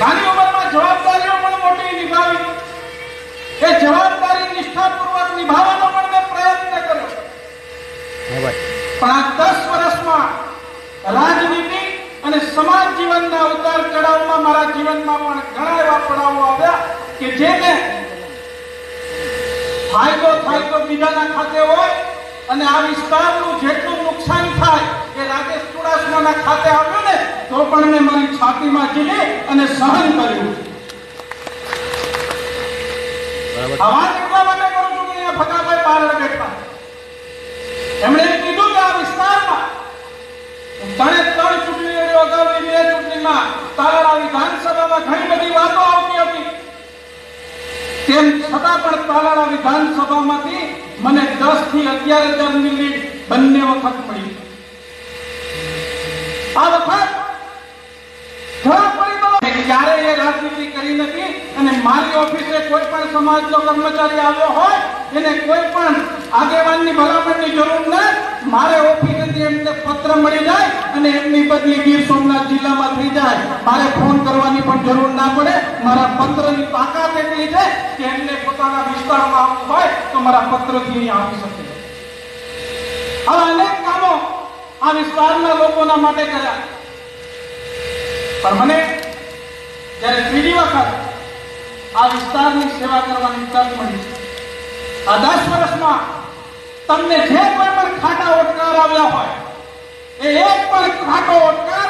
નાની ઉંમરમાં જવાબદારીઓ પણ મોટી નિભાવી. એ જવાબદારી નિષ્ઠાપૂર્વક નિભાવવાનો પણ મેં પ્રયત્ન કર્યો. પણ આ દસ વર્ષમાં રાજનીતિ અને સમાજ જીવનના ઉતાર ચઢાવમાં મારા જીવનમાં પણ ઘણા એવા પડાવો આવ્યા કે જેને ફાયદો થાય તો બીજાના ખાતે હોય અને આ વિસ્તારનું જેટલું નુકસાન થાય એ રાજેશ ચુડાસમાના ખાતે આવ્યું ને તો પણ મેં મારી છાતીમાં જીલી અને સહન કર્યું. વાત એટલા માટે કરું છું કે એમણે કીધું કે આ વિસ્તારમાં ત્રણે ત્રણ ચૂંટણીઓ અગાઉની બે ચૂંટણીમાં તાલાળા વિધાનસભામાં ઘણી બધી વાતો આવતી હતી. તેમ છતાં પણ તાલાળા વિધાનસભામાંથી મને દસથી અગિયાર હજારની લીડ બંને વખત મળી. આ વખત ક્યારેય એ રાજનીતિ કરી નથી અને મારી ઓફિસે કોઈ પણ સમાજનો કર્મચારી આવ્યો હોય, એને કોઈ પણ આગેવાનની ભલામણની જરૂર ન મારે ઓફિસેથી એમને પત્ર મળી જાય અને એમની બદલી ગીર સોમનાથ જિલ્લામાં થઈ જાય. મારે ફોન કરવાની પણ જરૂર ના પડે. મારા પત્રની તાકાત એટલી છે કે એમને પોતાના વિસ્તારમાં આવવું હોય તો મારા પત્રથી અહીં આવી શકે. આવા અનેક કામો આ વિસ્તારના લોકોના માટે કર્યા. પણ મને જ્યારે ત્રીજી વખત આ વિસ્તારની સેવા કરવાની તક મળી, આ દસ વર્ષમાં તમને જે કોઈ પણ ખાટા ઓટકાર આવ્યા હોય, એ એક પણ ખાટો ઓટકાર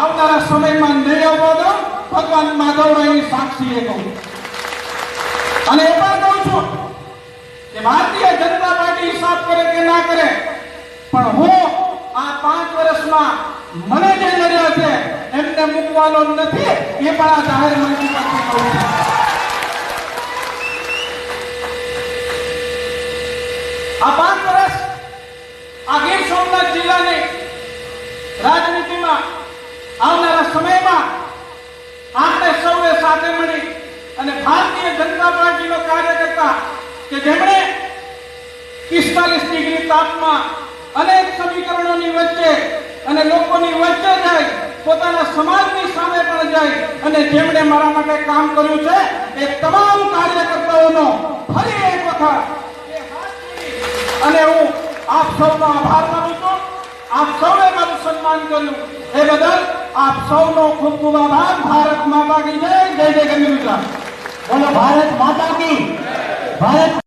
આવનારા સમયમાં નહીં આવવા દો. ભગવાન માધવરાયની સાક્ષીએ કહું અને એ પણ કહું છું કે ભારતીય જનતા પાર્ટી હિસાબ કરે કે ના કરે, પણ હું આ પાંચ વર્ષમાં મને એમને મૂકવાનો નથી. એ પણ આ જાહેર મંચ પાસે કહું આ પાંચ વર્ષ આ ગીર સોમનાથ જિલ્લાની રાજનીતિમાં આવનારા સમયમાં આપણે સૌએ સાથે મળી અને ભારતીય જનતા પાર્ટીનો કાર્યકર્તા કે જેમણે પિસ્તાલીસ ડિગ્રી તાપમાં અનેક સમીકરણોની વચ્ચે અને લોકોની વચ્ચે જાય પોતાના સમાજની સામે પણ જાય અને જેમણે મારા માટે કામ કર્યું છે, એ તમામ કાર્યકર્તાઓનો ફરી એક વખત અને હું આપ સૌનો આભાર માનું છું. આપ સૌએ મારું સન્માન કર્યું. એ બદલ આપ સૌનો ખૂબ ખૂબ આભાર. ભારત માતા કી જય જય જય ગંગા બોલો, ભારત માતા કી ભારત